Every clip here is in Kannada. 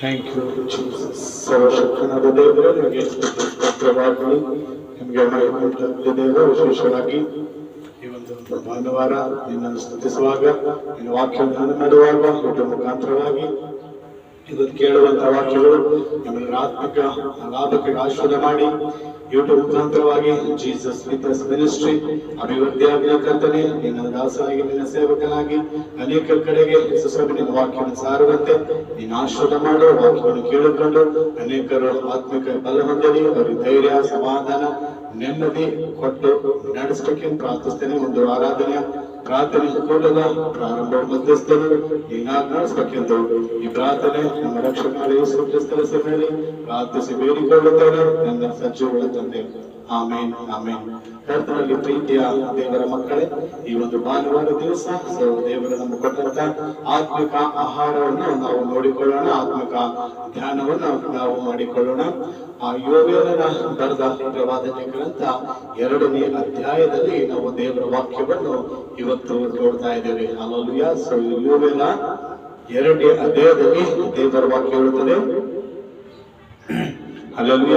ಥ್ಯಾಂಕ್ ಯು ಜೀಸಸ್ ಸರ್ವಶಕ್ತನಾದ ದೇವರು ನಿಮಗೆ ಪತ್ರವಾಗಲಿ ನಿಮಗೆ ದೇವರು ದೇವ ವಿಶೇಷವಾಗಿ ಈ ಒಂದು ಭಾನುವಾರ ನಿನ್ನನ್ನು ಸ್ತುತಿಸುವಾಗ ನಿನ್ನ ವಾಕ್ಯವನ್ನು ಮಾಡುವಾಗ ಊಟ ಮುಖಾಂತರವಾಗಿ ಇವತ್ತು ಕೇಳುವಂತಹ ವಾಕ್ಯಗಳು ನಮ್ಮೆಲ್ಲರ ಆತ್ಮಿಕ, ಲಾಭಕ್ಕೆ ಆಶೀರ್ವಾದ ಮಾಡಿ ಯೂಟ್ಯೂಬ್ ಮುಖಾಂತರವಾಗಿ ಜೀಸಸ್ ವಿತ್ ಮಿನಿಸ್ಟ್ರಿ ಅಭಿವೃದ್ಧಿ ಕರ್ತನೆ, ನಿನ್ನ ದಾಸನಾಗಿ, ನಿನ್ನ ಸೇವಕನಾಗಿ ಅನೇಕ ಕಡೆಗೆ ಸುಸ್ವಾಮಿ ವಾಕ್ಯವನ್ನು ಸಾರುವಂತೆ ನೀನು ಆಶೀರ್ವಾದ ಮಾಡು, ವಾಕ್ಯವನ್ನು ಕೇಳಿಕೊಂಡು ಅನೇಕರು ಆತ್ಮಿಕ ಬಲ ಹೊಂದಲಿ ಅವರಿಗೆ ಧೈರ್ಯ, ಸಮಾಧಾನ, ನೆಮ್ಮದಿ ಕೊಟ್ಟು ನಡೆಸಲಿಕ್ಕೆ ಪ್ರಾರ್ಥಿಸ್ತೇನೆ. ಒಂದು ಆರಾಧನೆಯ ಪ್ರಾರ್ಥನೆ ಕೂಡದ ಪ್ರಾರಂಭ ಮಧ್ಯಸ್ಥರು ನೀನಾಗಿ ನಡೆಸಬೇಕೆಂದು ಈ ಪ್ರಾರ್ಥನೆ ನಮ್ಮ ಯೇಸು ಕ್ರಿಸ್ತರ ಹೆಸರಿನಲ್ಲಿ ಪ್ರಾರ್ಥಿಸಿ ಬೇಡಿಕೊಳ್ಳುತ್ತೇನೆ. ನನ್ನ ಸಚಿವರ ತಂದೆ. ಆಮೇನ್ ಆಮೇನ್. ಕರ್ತನಲ್ಲಿ ಪ್ರೀತಿಯ ದೇವರ ಮಕ್ಕಳೇ, ಈ ಒಂದು ಭಾನುವಾರ ದಿವಸ ದೇವರ ನಮ್ಮ ಕೊಟ್ಟಂತ ಆತ್ಮಿಕ ಆಹಾರವನ್ನು ನಾವು ನೋಡಿಕೊಳ್ಳೋಣ, ಆತ್ಮಿಕ ಧ್ಯಾನವನ್ನು ನಾವು ಮಾಡಿಕೊಳ್ಳೋಣ. ಆ ಯೋಗೇನ ಬರೆದ ಪ್ರವಾದನೆ ಗ್ರಂಥ ಎರಡನೇ ಅಧ್ಯಾಯದಲ್ಲಿ ನಾವು ದೇವರ ವಾಕ್ಯವನ್ನು ಇವತ್ತು ನೋಡ್ತಾ ಇದ್ದೇವೆ. ಅಲ್ಲೂಯ ಸೊ ಯೋವೇಲ ಎರಡನೇ ಅಧ್ಯಾಯದಲ್ಲಿ ದೇವರ ವಾಕ್ಯ ಹೇಳುತ್ತದೆ. ಅಲ್ಲಲ್ಯ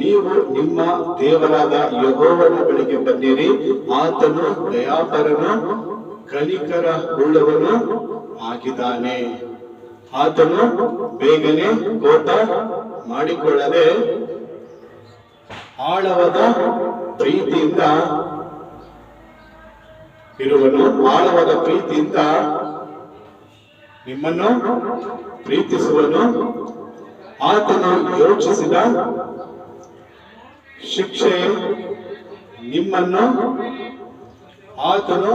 ನೀವು ನಿಮ್ಮ ದೇವರಾದ ಯಹೋವನ ಬಳಿಗೆ ಬಂದಿರಿ. ಆತನು ದಯಾಪರನು ಕನಿಕರ ಉಳ್ಳವನು ಆಗಿದ್ದಾನೆ. ಆತನು ಬೇಗನೆ ಕೋಟ ಮಾಡಿಕೊಳ್ಳದೆ ಆಳವಾದ ಪ್ರೀತಿಯಿಂದ ಇರುವನು, ಆಳವಾದ ಪ್ರೀತಿಯಿಂದ ನಿಮ್ಮನ್ನು ಪ್ರೀತಿಸುವನು. ಆತನು ಯೋಚಿಸಿದ, ಶಿಕ್ಷೆ ನಿಮ್ಮನ್ನು ಆತನು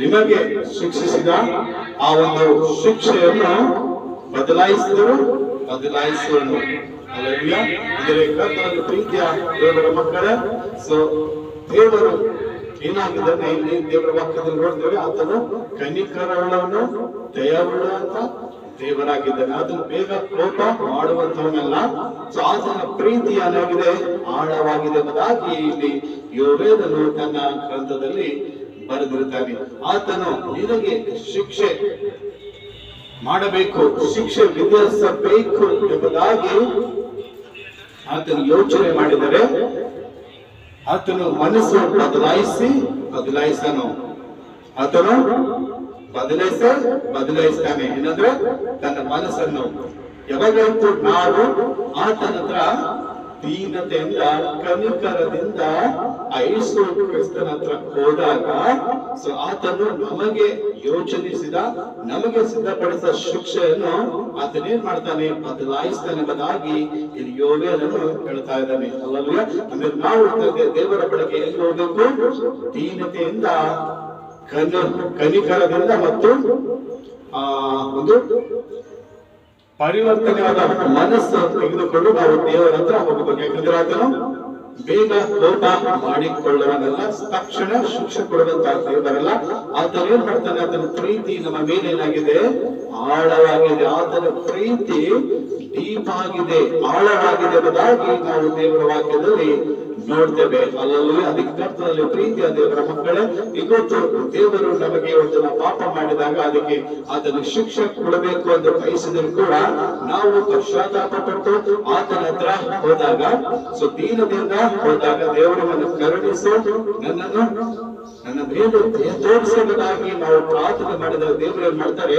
ನಿಮಗೆ ಶಿಕ್ಷಿಸಿದ ಆ ಒಂದು ಶಿಕ್ಷೆಯನ್ನು ಬದಲಾಯಿಸಿದರು ಬದಲಾಯಿಸುವನು. ಇದರ ಕರ್ತನ ಪ್ರೀತಿಯ ದೇವರ ಮಕ್ಕಳ ಸೊ ದೇವರು ಏನಾಗಿದ್ದಾನೆ ಇಲ್ಲಿ ದೇವರ ವಾಕ್ಯದಲ್ಲಿ ನೋಡ್ತೇವೆ, ಆತನು ಕನಿಕರವಳವನು ದಯವುಳ್ಳಂತ ದೇವರಾಗಿದ್ದಾನೆ. ಅದು ಬೇಗ ಕೋಪ ಮಾಡುವಂತವನಲ್ಲ ಸೊ ಆತನ ಪ್ರೀತಿ ಏನಾಗಿದೆ ಆಳವಾಗಿದೆ ಎಂಬುದಾಗಿ ಇಲ್ಲಿ ಯೋವೇದನು ತನ್ನ ಗ್ರಂಥದಲ್ಲಿ ಬರೆದಿರುತ್ತಾನೆ. ಆತನು ನಿನಗೆ ಶಿಕ್ಷೆ ಮಾಡಬೇಕು, ಶಿಕ್ಷೆ ವಿಧಿಸಬೇಕು ಎಂಬುದಾಗಿ ಆತನು ಯೋಚನೆ ಮಾಡಿದರೆ, ಆತನು ಮನಸ್ಸು ಬದಲಾಯಿಸಿ, ಬದಲಾಯಿಸನು. ಆತನು ಬದಲಾಯಿಸ ಬದಲಾಯಿಸ್ತಾನೆ ಏನಂದ್ರೆ ತನ್ನ ಮನಸ್ಸನ್ನು ಯಾವಾಗಂತೂ ನಾವು ಆತನ ಹತ್ರ ದೀನತೆಯಿಂದ, ಕನಿಕರದಿಂದ ಐಸು ಕ್ರಿಸ್ತನ ಹತ್ರ ಹೋದಾಗ ಸೊ ಆತನು ನಮಗೆ ಯೋಚನಿಸಿದ, ನಮಗೆ ಸಿದ್ಧಪಡಿಸಿದ ಶಿಕ್ಷೆಯನ್ನು ಆತನೇನ್ ಮಾಡ್ತಾನೆ? ಬದಲಾಯಿಸ್ತಾನೆ ಎಂಬುದಾಗಿ ಇಲ್ಲಿ ಯೋಗನನ್ನು ಹೇಳ್ತಾ ಇದ್ದಾನೆ. ಅಲ್ಲಲ್ವೇ ಅಂದ್ರೆ ನಾವು ದೇವರ ಬಳಿಗೆ ಎಲ್ಲಿ ಹೋಗ್ಬೇಕು? ದೀನತೆಯಿಂದ ಕನ ಕನಿಕರದಿಂದ ಮತ್ತು, ಆ, ಒಂದು ಪರಿವರ್ತನೆಯಾದ ಮನಸ್ಸು ತೆಗೆದುಕೊಂಡು ನಾವು ದೇವರ ಹತ್ರ ಹೋಗಬೇಕು ಯಾಕಂದ್ರೆ ಆತನು ಬೇಗ ಕೋಪ ಮಾಡಿಕೊಳ್ಳುವನಲ್ಲ ತಕ್ಷಣ ಶಿಕ್ಷೆ ಕೊಡುವಂತ ದೇವರಲ್ಲ ಆತನ ಏನ್ ಮಾಡ್ತಾನೆ. ಆತನ ಪ್ರೀತಿ ನಮ್ಮ ಮೇಲೇನಾಗಿದೆ ಆಳವಾಗಿದೆ. ಆತನ ಪ್ರೀತಿ ಡೀಪ್ ಆಗಿದೆ. ಆಳವಾಗಿದೆ ಎಂಬುದಾಗಿ ನಾವು ದೇವರ ವಾಕ್ಯದಲ್ಲಿ ನೋಡ್ತೇವೆ ಅಲ್ಲಲ್ಲಿ ಅದಕ್ಕೆ ಕರ್ತನಲ್ಲಿ ಪ್ರೀತಿಯ ದೇವರ ಮಕ್ಕಳೇ ಇವತ್ತು ದೇವರು ನಮಗೆ ಒಂದು ಪಾಪ ಮಾಡಿದಾಗ ಅದಕ್ಕೆ ಅದನ್ನು ಶಿಕ್ಷೆ ಕೊಡಬೇಕು ಅಂತ ಬಯಸಿದ್ರು ಕೂಡ ನಾವು ಪಶ್ಚಾತ್ತಾಪ ಪಟ್ಟು ಆತನ ಹತ್ರ ಹೋದಾಗ ಸೊ ದೀನದಿಂದ ಹೋದಾಗ ದೇವರನ್ನು ಕರುಣಿಸೋದು ನನ್ನನ್ನು ನನ್ನ ಮೇಲೆ ದಯ ತೋರಿಸುವುದಾಗಿ ನಾವು ಪ್ರಾರ್ಥನೆ ಮಾಡಿದಾಗ ದೇವರು ಏನ್ ಮಾಡ್ತಾರೆ?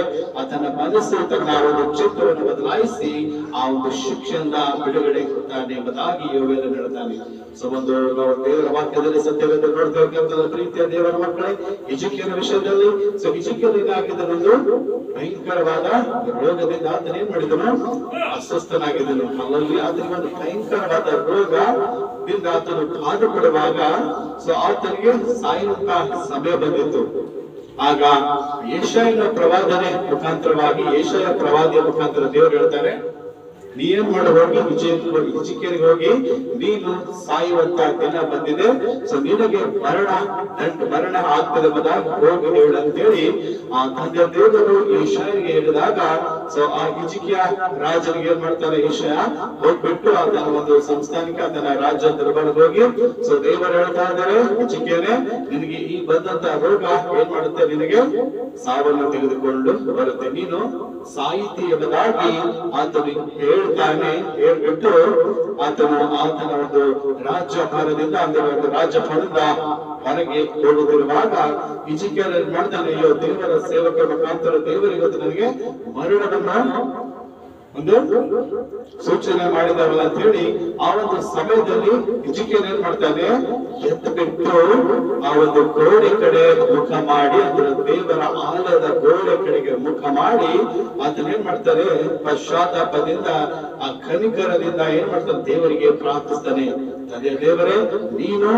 ಮನಸ್ಸು ತನ್ನ ಒಂದು ಚಿತ್ರವನ್ನು ಬದಲಾಯಿಸಿ ಆ ಒಂದು ಶಿಕ್ಷಣದ ಬಿಡುಗಡೆ ಕೊಡ್ತಾನೆ ಎಂಬುದಾಗಿ ಯೋಗೇನ ಹೇಳ್ತಾನೆ ಸೊ ಒಂದು ನಾವು ದೇವರ ವಾಕ್ಯದಲ್ಲಿ ಸತ್ಯವೆಂದು ನೋಡ್ತಾ ಪ್ರೀತಿಯ ದೇವರ ಮಕ್ಕಳೇ ಇಜುಕಿಯನ ವಿಷಯದಲ್ಲಿ ಸೊ ಇಜುಕಿಯಲ್ ಏನಾಗಿದ್ದನು ಒಂದು ಭಯಂಕರವಾದ ರೋಗದಿಂದ ಆತನ ಏನ್ ಮಾಡಿದನು? ಅಸ್ವಸ್ಥನಾಗಿದ್ದನು. ಅಲ್ಲಲ್ಲಿ ಆತನಿಗೆ ಒಂದು ಭಯಂಕರವಾದ ರೋಗದಿಂದ ಆತನು ಬಾಧಪಡುವಾಗ ಸೊ ಆತನಿಗೆ ಸಾಯುವಂತ ಸಮಯ ಬಂದಿತ್ತು. ಆಗ ಏಷಯನ ಪ್ರವಾದನೆ ಮುಖಾಂತರವಾಗಿ ಏಷಯ ಪ್ರವಾದಿಯ ಮುಖಾಂತರ ದೇವರು ಹೇಳ್ತಾರೆ ನೀ ಏನ್ ಮಾಡು ಹೋಗಿ ವಿಜಯಪುರ ಹಿಜಿಕೇರಿಗೆ ಹೋಗಿ ನೀನು ಸಾಯುವಂತ ದಿನ ಬಂದಿದೆ. ಸೊ ನಿನಗೆ ಮರಣ ದಂಡ ಮರಣ ಆಗ್ತದೆ ಹೋಗಿ ಹೇಳಂತೇಳಿ ಆ ತಂದೆ ದೇವರು ಈಶಾನಿಗೆ ಹೇಳಿದಾಗ ಸೊ ಆ ಹಿಜಿಕಿಯ ರಾಜನಿಗೆ ಏನ್ ಮಾಡ್ತಾನೆ ಈಶಯ ಹೋಗ್ಬಿಟ್ಟು ಆತನ ಒಂದು ಸಂಸ್ಥಾನಕ್ಕೆ ಆತನ ರಾಜ್ಯ ದರ್ಬಾರ್ಗೆ ಹೋಗಿ ಸೊ ದೇವರು ಹೇಳ್ತಾ ಇದ್ದಾರೆ ಹಿಜಿಕೆಯೇ ನಿನಗೆ ಈ ಬಂದಂತ ರೋಗ ಏನ್ ಮಾಡುತ್ತೆ ನಿನಗೆ? ಸಾವನ್ನು ತೆಗೆದುಕೊಂಡು ಬರುತ್ತೆ. ನೀನು ಸಾಹಿತಿ ಎಂಬುದಾಗಿ ಆತನು ಹೇಳ್ತಾನೆ ಹೇಳ್ಬಿಟ್ಟು ಆತನು ಆತನ ಒಂದು ರಾಜ್ಯಭಾರದಿಂದ ಅಂದ್ರೆ ಒಂದು ರಾಜ್ಯಭಾರದ ಹೊರಗೆ ಹೋಗುತ್ತಿರುವಾಗ ಏನ್ ಮಾಡ್ತಾನೆ, ಅಯ್ಯೋ ದೇವರ ಸೇವಕ ಮುಖಾಂತರ ದೇವರಿಗೆ ನನಗೆ ಮರಣವನ್ನ ಒಂದು ಸೂಚನೆ ಮಾಡಿದವಲ್ಲ ಅಂತ ಹೇಳಿ ಆ ಒಂದು ಸಮಯದಲ್ಲಿ ಇಜಿಕೇರ್ ಏನ್ ಮಾಡ್ತಾನೆ? ಎದ್ದು ಬಿಟ್ಟು ಆ ಒಂದು ಗೋಡೆ ಕಡೆ ಮುಖ ಮಾಡಿ, ಅಂದ್ರೆ ದೇವರ ಆಲದ ಗೋಡೆ ಕಡೆಗೆ ಮುಖ ಮಾಡಿ ಅದನ್ನ ಏನ್ ಮಾಡ್ತಾರೆ? ಪಶ್ಚಾತ್ತಾಪದಿಂದ, ಆ ಕನಿಕರದಿಂದ ಏನ್ ಮಾಡ್ತಾನೆ? ದೇವರಿಗೆ ಪ್ರಾರ್ಥಿಸ್ತಾನೆ. ತಂದೆ ದೇವರೇ, ನೀನು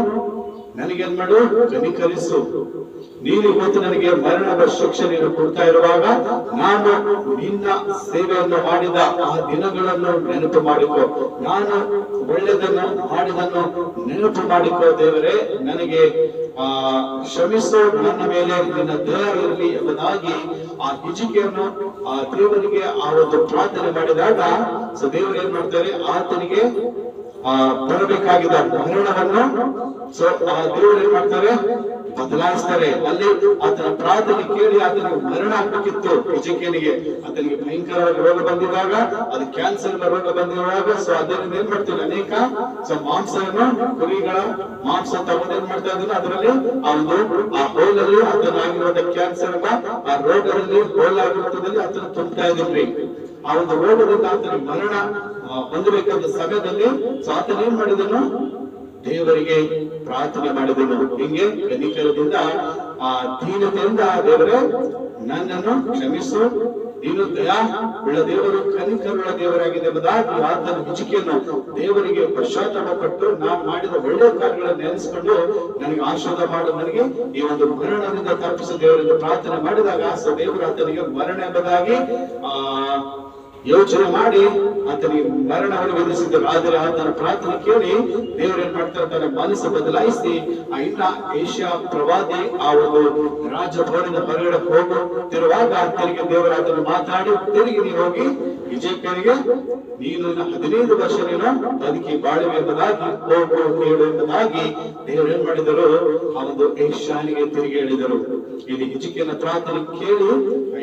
ನನಗೇನ್ ಮಾಡು ಕನಿಕರಿಸು ನೀನು ಇವತ್ತು ನನಗೆ ಮರಣದ ಶಿಕ್ಷೆ ನೀನು ಕೊಡ್ತಾ ಇರುವಾಗ ನಾನು ನಿನ್ನ ಸೇವೆಯನ್ನು ಮಾಡಿದ ಆ ದಿನಗಳನ್ನು ನೆನಪು ಮಾಡಿಕೊ. ನಾನು ಒಳ್ಳೆದನ್ನು ಮಾಡಿದನ್ನು ನೆನಪು ಮಾಡಿಕೊ ದೇವರೇ. ನನಗೆ, ಆ ಶ್ರಮಿಸೋ ನನ್ನ ಮೇಲೆ ನಿನ್ನ ದಯ ಇರಲಿ ಎಂಬುದಾಗಿ ಆ ಹಿಜಿಕೆಯನ್ನು ಆ ದೇವರಿಗೆ ಆ ಒಂದು ಪ್ರಾರ್ಥನೆ ಮಾಡಿದಾಗ ಸೊ ದೇವರು ಏನ್ ಮಾಡ್ತಾರೆ? ಆತನಿಗೆ ಬರಬೇಕಾಗಿದ್ದ ಮರಣವನ್ನ ಸೊ ಆ ದೇವರು ಏನ್ ಮಾಡ್ತಾರೆ? ಬದಲಾಯಿಸ್ತಾರೆ. ಅಲ್ಲಿ ಆತನ ಪ್ರಾರ್ಥನೆ ಕೇಳಿ ಆತನ ಮರಣ ಆಗ್ಬೇಕಿತ್ತು ಹಿಜಿಕೇನಿಗೆ ಆತನಿಗೆ ಭಯಂಕರವಾದ ರೋಗ ಬಂದಿದಾಗ ಅದು ಕ್ಯಾನ್ಸರ್ ರೋಗ ಬಂದಿರುವಾಗ ಸೊ ಅದರಿಂದ ಏನ್ ಮಾಡ್ತೀವಿ? ಅನೇಕ ಸೊ ಮಾಂಸವನ್ನು, ಕುರಿಗಳ ಮಾಂಸ ತಗೊಂಡು ಏನ್ ಮಾಡ್ತಾ ಇದ್ರು ಅದರಲ್ಲಿ ಆ ಒಂದು, ಆ ಹೋಲಲ್ಲಿ ಆತನಾಗಿರುವಂತ ಕ್ಯಾನ್ಸರ್ ಆ ರೋಗದಲ್ಲಿ ಹೋಲಾಗಿರುತ್ತದಲ್ಲಿ ಆತನ ತುಂಬ್ತಾ ಇದ್ರಿ ಆ ಒಂದು ಆತನ ಮರಣ ಹೊಂದಬೇಕಾದ ಸಮಯದಲ್ಲಿ ಸೊ ಏನ್ ಮಾಡಿದನು? ದೇವರಿಗೆ ಪ್ರಾರ್ಥನೆ ಮಾಡಿದನು. ಹಿಂಗೆ? ಕನಿಕರದಿಂದ ಆ ದೀನತೆಯಿಂದ ದೇವರೇ, ನನ್ನನ್ನು ಕ್ಷಮಿಸು. ನೀನು ದಯಾ ಉಳ್ಳ ದೇವರು ಕನಿಕರುಳ್ಳ ದೇವರಾಗಿದೆ ಎಂಬುದಾಗಿ ಆತನ ಹಿಚಿಕೆಯನ್ನು ದೇವರಿಗೆ ಪಶ್ಚಾತ್ತಾಪ ಪಟ್ಟು ನಾನು ಮಾಡಿದ ಒಳ್ಳೆ ಕಾರ್ಯಗಳನ್ನು ನೆನೆಸಿಕೊಂಡು ನನಗೆ ಆಶೀರ್ವಾದ ಮಾಡು. ನನಗೆ ಈ ಒಂದು ಮರಣದಿಂದ ತಪ್ಪಿಸ ದೇವರಿಂದ ಪ್ರಾರ್ಥನೆ ಮಾಡಿದಾಗ ಆ ದೇವರು ಆತನಿಗೆ ಮರಣ ಎಂಬುದಾಗಿ, ಆ ಯೋಚನೆ ಮಾಡಿ ಆತನಿಗೆ ಮರಣವನ್ನು ವಿಧಿಸಿದ್ದರು ಆದರೆ ಆತನ ಪ್ರಾರ್ಥನೆ ಕೇಳಿ ದೇವರೇನ್ ಮಾಡ್ತಾರೆ ಮನಸ್ಸು ಬದಲಾಯಿಸಿ, ಆ ಇನ್ನ ಏಷ್ಯಾ ಪ್ರವಾದಿ ಆ ಒಂದು ರಾಜಭವನದ ಹೊರಗಡೆ ಹೋಗುತ್ತಿರುವಾಗ ತಿರುಗಿ ದೇವರ ಅದನ್ನು ಮಾತಾಡಿ, ತಿರುಗಿ ನೀವು ಹೋಗಿ ವಿಜಯಕರಿಗೆ, ನೀನು ಹದಿನೈದು ವರ್ಷ ನೀನು ಬದುಕಿ ಬಾಳುವೆ ಎಂಬುದಾಗಿ, ಹೋಗು ಹೇಳು ಎಂಬುದಾಗಿ ದೇವರೇನ್ ಮಾಡಿದರು? ಆ ಒಂದು ಏಷ್ಯಾನಿಗೆ ತಿರುಗಿ ಹೇಳಿದರು. ಇಲ್ಲಿ ಹಿಜಿಕಿಯನ್ನ ಪ್ರಾರ್ಥನೆ ಕೇಳಿ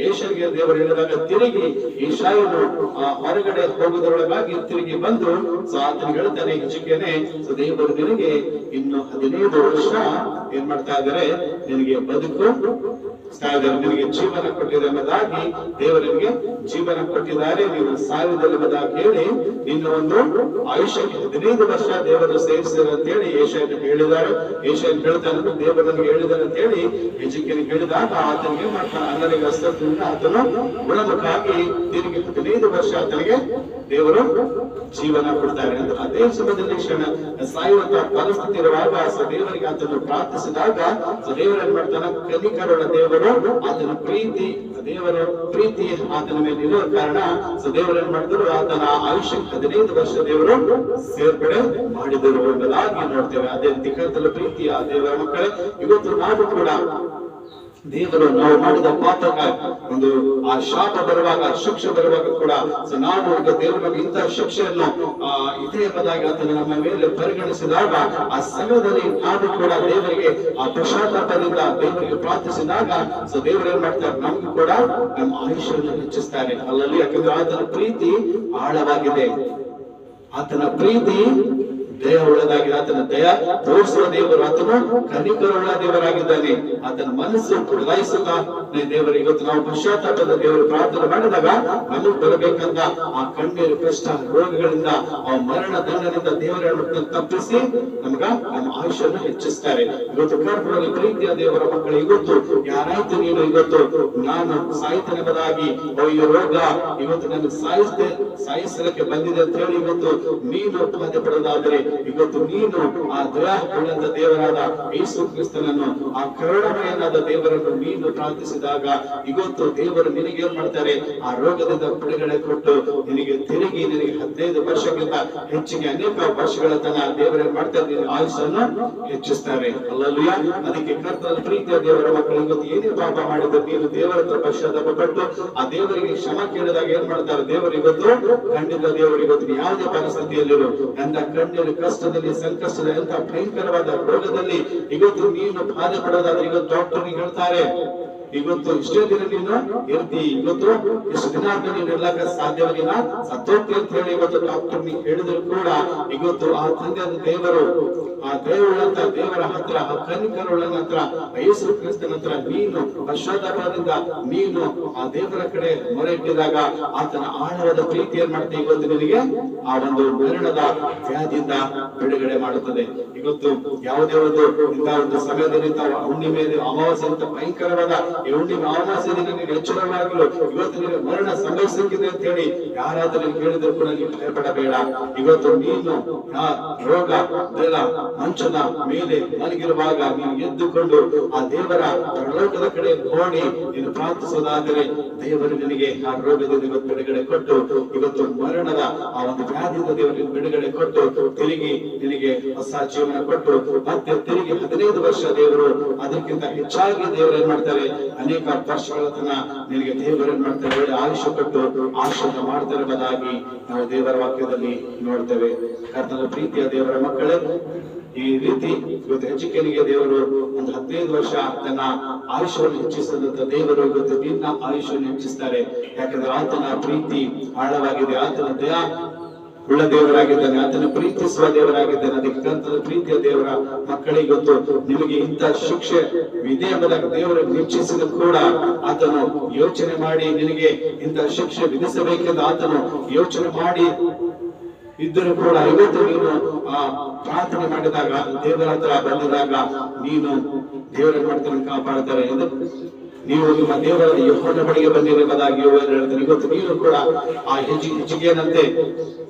ಏಷ್ಯನಿಗೆ ದೇವರು ಹೇಳಿದಾಗ ತಿರುಗಿ ಏಷ್ಯಾಯನು ಹೊರಗಡೆ ಹೋಗುವುದರೊಳಗಾಗಿ ತಿರುಗಿ ಬಂದು ಸೊ ಆತನಿಗೆ ಹೇಳ್ತಾನೆ ಸೊ ದೇವರು ನಿನಗೆ ಇನ್ನು ಹದಿನೈದು ವರ್ಷ ಏನ್ ಮಾಡ್ತಾ ಇದ್ದಾರೆ? ನಿನಗೆ ಬದುಕು ನಿನಗೆ ಜೀವನ ಕೊಟ್ಟಿದೆ ಎಂಬುದಾಗಿ ದೇವರಿಗೆ ಜೀವನ ಕೊಟ್ಟಿದ್ದಾರೆ. ನೀವು ಸಾವಿರದಲ್ಲಿ ಎಂಬುದಾಗಿ ಹೇಳಿ ನಿನ್ನ ಒಂದು ಆಯುಷ್ಯಕ್ಕೆ ಹದಿನೈದು ವರ್ಷ ದೇವರು ಸೇರಿಸಿದ್ದಾರೆ ಅಂತ ಹೇಳಿ ಏಷನ್ ಹೇಳಿದ್ದಾರೆ ಏಷನ್ ಹೇಳ್ತಾನೆ ದೇವರು ನನಗೆ ಹೇಳಿದಾರೆ ಅಂತ ಹೇಳಿ ಯಜಕನಿಗೆ ಹೇಳಿದಾಗ ಆತನಿಗೆ ಮಾಡ್ತಾನೆ ಅನ್ನರಿಗೆ ಹಸ್ತದಿಂದ ಆತನು ಗುಣಮುಖಾಗಿ ತಿರುಗಿ ಹದಿನೈದು ವರ್ಷ ಆತನಿಗೆ ದೇವರು ಜೀವನ ಕೊಡ್ತಾರೆ ಅಂತ. ಅದೇ ಸಮಯದಲ್ಲಿ ಕ್ಷಣ ಸಾಯುವಂತ ಪರಿಸ್ಥಿತಿ ಇರುವಾಗ ದೇವರಿಗೆ ಅದನ್ನು ಪ್ರಾರ್ಥಿಸಿದಾಗ ದೇವರು ಮಾಡ್ತಾನೆ? ಕನಿಕರುಳ ದೇವರು ಆತನ ಪ್ರೀತಿ ದೇವರ ಪ್ರೀತಿ ಆತನ ಮೇಲೆ ಇರೋ ಕಾರಣ ದೇವರು ಏನ್ ಮಾಡಿದ್ರು ಆತನ ಆಯುಷ್ಯ ಹದಿನೈದು ವರ್ಷ ದೇವರು ಸೇರ್ಪಡೆ ಮಾಡಿದರು ಎಂಬುದಾಗಿ ನೋಡ್ತೇವೆ. ಅದೇ ರೀತಿ ಪ್ರೀತಿಯ ದೇವರ ಮಕ್ಕಳೇ. ಇವತ್ತು ನಾವು ಕೂಡ ದೇವರು ನಾವು ಮಾಡಿದ ಪಾಠ ಒಂದು ಆ ಶಾಪ ಬರುವಾಗ, ಶಿಕ್ಷೆ ಬರುವಾಗ ಕೂಡ ನಾವು ಈಗ ದೇವರು ಇಂತಹ ಶಿಕ್ಷೆಯನ್ನು, ಆ, ಇದೇ ಎಂಬುದಾಗಿ ಆತನ ನಮ್ಮ ಮೇಲೆ ಪರಿಗಣಿಸಿದಾಗ, ಆ ಸಮಯದಲ್ಲಿ ನಾವು ಕೂಡ ದೇವರಿಗೆ ಆ ಪಶ್ಚಾತ್ತಾಪದಿಂದ ದೇವರಿಗೆ ಪ್ರಾರ್ಥಿಸಿದಾಗ, ಸೊ ದೇವರು ಏನ್ ಮಾಡ್ತಾರೆ, ನಮ್ಗೂ ಕೂಡ ನಮ್ಮ ಆಯುಷ್ಯವನ್ನು ಹೆಚ್ಚಿಸ್ತಾರೆ ಅಲ್ಲಲ್ಲಿ ಯಾಕಂದ್ರೆ ಆತನ ಪ್ರೀತಿ ಆಳವಾಗಿದೆ. ಆತನ ಪ್ರೀತಿ ದಯ ಉಳ್ಳದಾಗಿ ಆತನ ದಯ ತೋರಿಸುವ ದೇವರು ಆತನು ಕನಿಕರುಳ್ಳ ದೇವರಾಗಿದ್ದಾನೆ. ಆತನ ಮನಸ್ಸು ಬದಲಾಯಿಸುತ್ತಾ ದೇವರು ಇವತ್ತು ನಾವು ಪಶ್ಚಾತ್ತಾಪದ ದೇವರು ಪ್ರಾರ್ಥನೆ ಮಾಡಿದಾಗ ನಮಗೆ ಬರಬೇಕಂತ ಆ ಕಣ್ಣೀರು ಕಷ್ಟ ರೋಗಗಳಿಂದ, ಆ ಮರಣ ದಂಡದಿಂದ ದೇವರ ತಪ್ಪಿಸಿ ನಮಗ ನಮ್ಮ ಆಯುಷ್ಯವನ್ನು ಹೆಚ್ಚಿಸ್ತಾರೆ. ಇವತ್ತು ಕರ್ಪುರಲ್ಲಿ ಪ್ರೀತಿಯ ದೇವರ ಮಕ್ಕಳು ಇವತ್ತು ಯಾರಾಯ್ತು ನೀನು ಇವತ್ತು? ನಾನು ಸಾಯ್ತನೆಂಬುದಾಗಿ ಬದಲಾಗಿ ಈ ರೋಗ, ಇವತ್ತು ನನ್ನ ಸಾಯಿಸ್ತೆ ಸಾಯಿಸಲಿಕ್ಕೆ ಬಂದಿದೆ ಅಂತ ಹೇಳಿ ಇವತ್ತು ನೀನು ಬಾಧೆ ಪಡೋದಾದ್ರೆ ಇವತ್ತು ನೀನು ಆ ದಯಾ ಉಳ್ಳಂತ ದೇವರಾದ ಯೇಸು ಕ್ರಿಸ್ತನನ್ನು, ಆ ಕರುಣಮಯನಾದ ದೇವರನ್ನು ನೀನು ಪ್ರಾರ್ಥಿಸಿದಾಗ ಇವತ್ತು ದೇವರು ನಿನಗೆ ಏನ್ ಮಾಡ್ತಾರೆ? ಆ ರೋಗದಿಂದ ಬಿಡುಗಡೆ ಕೊಟ್ಟು ನಿನಗೆ ತಿರುಗಿ ನಿನಗೆ ಹದಿನೈದು ವರ್ಷಕ್ಕಿಂತ ಹೆಚ್ಚಿಗೆ ಅನೇಕ ವರ್ಷಗಳ ತನ ದೇವರೇ ಮಾಡ್ತಾರೆ? ಆಯುಷನ್ನು ಹೆಚ್ಚಿಸ್ತಾರೆ. ಅಲ್ಲಲ್ಲೂಯ ಅದಕ್ಕೆ ಕರ್ತನ ಪ್ರೀತಿಯ ದೇವರ ಮಕ್ಕಳು, ಇವತ್ತು ಏನೇ ಪಾಪ ಮಾಡಿದ್ರು ನೀನು ದೇವರ ಹತ್ರ ಪಶ್ಚಾತ್ತಾಪ ಆ ದೇವರಿಗೆ ಕ್ಷಮ ಕೇಳಿದಾಗ ಏನ್ ಮಾಡ್ತಾರೆ? ದೇವರು ಇವತ್ತು, ಖಂಡಿತ ದೇವರು ಇವತ್ತು ಯಾವುದೇ ಪರಿಸ್ಥಿತಿಯಲ್ಲಿರು, ನನ್ನ ಕಣ್ಣೀರು ಕಷ್ಟದಲ್ಲಿ ಸಂಕಷ್ಟದಲ್ಲಿ ಎಂತ ಭಯಂಕರವಾದ ರೋಗದಲ್ಲಿ ಇವತ್ತು ನೀನು ಬಾಧೆ ಪಡೋದಾದ್ರೆ ಇವತ್ತು ಡಾಕ್ಟರ್ ಹೇಳ್ತಾರೆ ಇವತ್ತು ಇಷ್ಟೇ ದಿನ ಇರ್ತಿ ಇವತ್ತು ಇಷ್ಟು ದಿನ ಅಂತ ನೀನು ಇರ್ಲಕ್ಕ ಸಾಧ್ಯವಾಗಿಲ್ಲ. ಸತ್ತೋಗ್ತಿ ಅಂತ ಹೇಳಿ ಇವತ್ತು ಡಾಕ್ಟರ್ ನೀ ಹೇಳಿದ್ರು ಕೂಡ ಇವತ್ತು ಆ ತಂದೆ ದೇವರು, ಆ ದೇವರುಳ್ಳಂತ ದೇವರ ಹತ್ರ, ಆ ಕನ್ನಿಕರುಳ್ಳನ ಹತ್ರ, ಯೇಸು ಕ್ರಿಸ್ತನ ಹತ್ರ ನೀನು ಪಶ್ಚಾತ್ತಾಪದಿಂದ ನೀನು ಆ ದೇವರ ಕಡೆ ಮೊರೆ ಇಟ್ಟಿದಾಗ ಆತನ ಆಳವಾದ ಪ್ರೀತಿ ಏನ್ ಮಾಡ್ತೀವಿ ಇವತ್ತು ನಿನಗೆ? ಆ ಒಂದು ಮರಣದ ವ್ಯಾಧಿಯಿಂದ ಬಿಡುಗಡೆ ಮಾಡುತ್ತದೆ. ಇವತ್ತು ಯಾವುದೇ ಒಂದು ಇಂತಹ ಒಂದು ಸಮಯದಲ್ಲಿ ತಾವು ಅಮಾವಾಸ್ಯೆ ಅಂತ ಭಯಂಕರವಾದ ಅಮಾವಾಸ್ಯೆ ದಿನ ನೀನು ಎಚ್ಚರವಾಗಿರು ಇವತ್ತು ನಿನಗೆ ಮರಣ ಸಂಭವಿಸಿದೆ ಅಂತ ಹೇಳಿ ಯಾರಾದರೂ ಕೇಳಿದ್ರು ಕೂಡ ನೀವು ಭಯಪಡಬೇಡ. ಇವತ್ತು ನೀನು ಆ ರೋಗ, ನೆಲ ಮಂಚದ ಮೇಲೆ ಮಲಗಿರುವಾಗ ನೀನು ಎದ್ದುಕೊಂಡು ಆ ದೇವರ ಪರಲೋಕದ ಕಡೆ ನೋಡಿ ನೀನು ಪ್ರಾರ್ಥಿಸೋದಾದರೆ ದೇವರು ನಿನಗೆ ಆ ರೋಗದಿಂದ ಇವತ್ತು ಬಿಡುಗಡೆ ಕೊಟ್ಟು, ಇವತ್ತು ಮರಣದ ಆ ಒಂದು ವ್ಯಾಧಿಯಿಂದ ದೇವರು ಬಿಡುಗಡೆ ಕೊಟ್ಟು, ತಿರುಗಿ ನಿನಗೆ ಹೊಸ ಜೀವನ ಕೊಟ್ಟು ಮತ್ತೆ ತಿರುಗಿ ಹದಿನೈದು ವರ್ಷ ದೇವರು ಅದಕ್ಕಿಂತ ಹೆಚ್ಚಾಗಿ ದೇವರು ಏನ್ ಮಾಡ್ತಾರೆ? ಅನೇಕ ವರ್ಷಗಳ ತನ ನಿನಗೆ ದೇವರು ಮಾಡ್ತಾರೆ ಆಯುಷ್ಯ ಕೊಟ್ಟು ಆಶ್ರಯ ಮಾಡ್ತಾರೆ ಎಂಬುದಾಗಿ ನಾವು ದೇವರ ವಾಕ್ಯದಲ್ಲಿ ನೋಡ್ತೇವೆ. ಕರ್ತನ ಪ್ರೀತಿಯ ದೇವರ ಮಕ್ಕಳೇ, ಈ ರೀತಿ ಇವತ್ತು ಹೆಚ್ಚಿಕೆನಿಗೆ ದೇವರು ಒಂದು ಹದಿನೈದು ವರ್ಷ ತನ್ನ ಆಯುಷ್ಯವನ್ನು ಹೆಚ್ಚಿಸಿದಂತ ದೇವರು ಇವತ್ತು ನಿನ್ನ ಆಯುಷ್ಯವನ್ನು ಹೆಚ್ಚಿಸ್ತಾರೆ. ಯಾಕಂದ್ರೆ ಆತನ ಪ್ರೀತಿ ಆಳವಾಗಿದೆ, ಆತನ ದಯಾ ಉಳ್ಳ ದೇವರಾಗಿದ್ದಾನೆ, ಆತನ ಪ್ರೀತಿಸುವ ದೇವರಾಗಿದ್ದಾನೆ ಅದಕ್ಕೆ ಕರ್ತನ ಪ್ರೀತಿಯ ದೇವರ ಮಕ್ಕಳಿಗೆ ಗೊತ್ತು ನಿಮಗೆ ಇಂಥ ಶಿಕ್ಷೆ ವಿಧಿ ಎಂಬುದಾಗಿ ದೇವರು ವೀಕ್ಷಿಸಿದ ಕೂಡ ಆತನು ಯೋಚನೆ ಮಾಡಿ ನಿನಗೆ ಇಂಥ ಶಿಕ್ಷೆ ವಿಧಿಸಬೇಕೆಂದು ಆತನು ಯೋಚನೆ ಮಾಡಿ ಇದ್ದರೂ ಕೂಡ ಇವತ್ತು ನೀನು ಆ ಪ್ರಾರ್ಥನೆ ಮಾಡಿದಾಗ ದೇವರ ಹತ್ರ ಬಂದಿದಾಗ ನೀನು ದೇವರ ಮಾಡ್ತಾನೆ, ಕಾಪಾಡ್ತಾರೆ ಎಂದು ನೀವು ನಿಮ್ಮ ದೇವರಲ್ಲಿ ಯಹೋನ ಬಳಿಗೆ ಬಂದಿರುವುದಾಗಿ ಎಂದು ಹೇಳ್ತಾರೆ ಇವತ್ತು ನೀವು ಕೂಡ ಆ ಹೆಜ್ಜೆ ಹೆಚ್ಚಿಗೆಯಂತೆ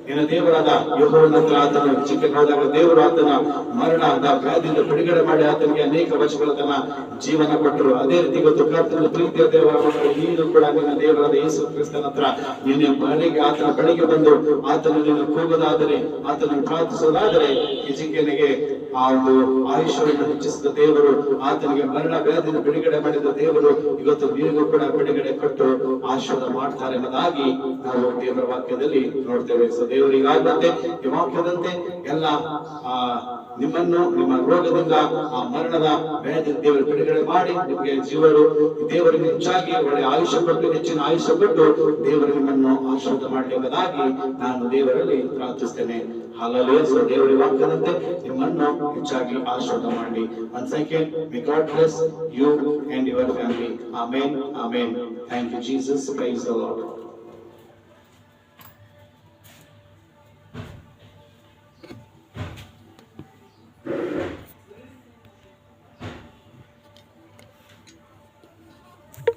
ನಿನ್ನ ದೇವರಾದ ಯಹೋವನ ಆತನ ಹೆಚ್ಚಿಗೆ ಹೋದಾಗ ದೇವರು ಆತನ ಮರಣದ ವ್ಯಾಧಿಯಿಂದ ಬಿಡುಗಡೆ ಮಾಡಿ ಆತನಿಗೆ ಅನೇಕ ವರ್ಷಗಳ ತನ್ನ ಜೀವನ ಕೊಟ್ಟರು. ಅದೇ ರೀತಿ ಇವತ್ತು ಕರ್ತನ ಪ್ರೀತಿಯ ದೇವರ ಮಕ್ಕಳು, ನೀನು ಕೂಡ ನಿನ್ನ ದೇವರಾದ ಯೇಸು ಕ್ರಿಸ್ತನ ಹತ್ರ ನಿನ್ನ ಬಳಿಗೆ, ಆತನ ಬಳಿಗೆ ಬಂದು ಆತನ ನಿನ್ನ ಕೂಗುವುದಾದರೆ ಆತನನ್ನು ಪ್ರಾರ್ಥಿಸೋದಾದರೆ ಹಿಜಿಕೆನಿಗೆ ಆ ಒಂದು ಆಯುಷ್ಯವನ್ನು ಹೆಚ್ಚಿಸಿದ ದೇವರು, ಆತನಿಗೆ ಮರಣ ವ್ಯಾಧಿಯಿಂದ ಬಿಡುಗಡೆ ಮಾಡಿದ ದೇವರು, ಇವತ್ತು ನೀರಿಗೂ ಕೂಡ ಬಿಡುಗಡೆ ಕೊಟ್ಟು ಆಶೀರ್ವಾದ ಮಾಡ್ತಾರೆ ಎಂಬುದಾಗಿ ನಾವು ದೇವರ ವಾಕ್ಯದಲ್ಲಿ ನೋಡ್ತೇವೆ. ಸೊ ದೇವರಿಗಾದಂತೆ, ಈ ವಾಕ್ಯದಂತೆ ಎಲ್ಲ, ಆ ನಿಮ್ಮನ್ನು ನಿಮ್ಮ ರೋಗದಿಂದ ಆ ಮರಣದ ವ್ಯಾಧಿ ದೇವರು ಬಿಡುಗಡೆ ಮಾಡಿ, ನಿಮಗೆ ಜೀವರು, ದೇವರಿಗೆ ಹೆಚ್ಚಾಗಿ ಒಳ್ಳೆ ಆಯುಷ ಕೊಟ್ಟು, ಹೆಚ್ಚಿನ ಆಯುಷ್ಯ ಕೊಟ್ಟು ದೇವರು ನಿಮ್ಮನ್ನು ಆಶೀರ್ವಾದ ಮಾಡಲಿ ಎಂಬುದಾಗಿ ನಾನು ದೇವರಲ್ಲಿ ಪ್ರಾರ್ಥಿಸ್ತೇನೆ. ಹಾಲಲ್ಲಿ ಸೊ ದೇವರ ವಾಕ್ಯದಂತೆ ನಿಮ್ಮನ್ನು ಹೆಚ್ಚಾಗಿ ಆಶೀರ್ವಾದ ಮಾಡಿ one second may God bless you and your family amen amen thank you Jesus praise the Lord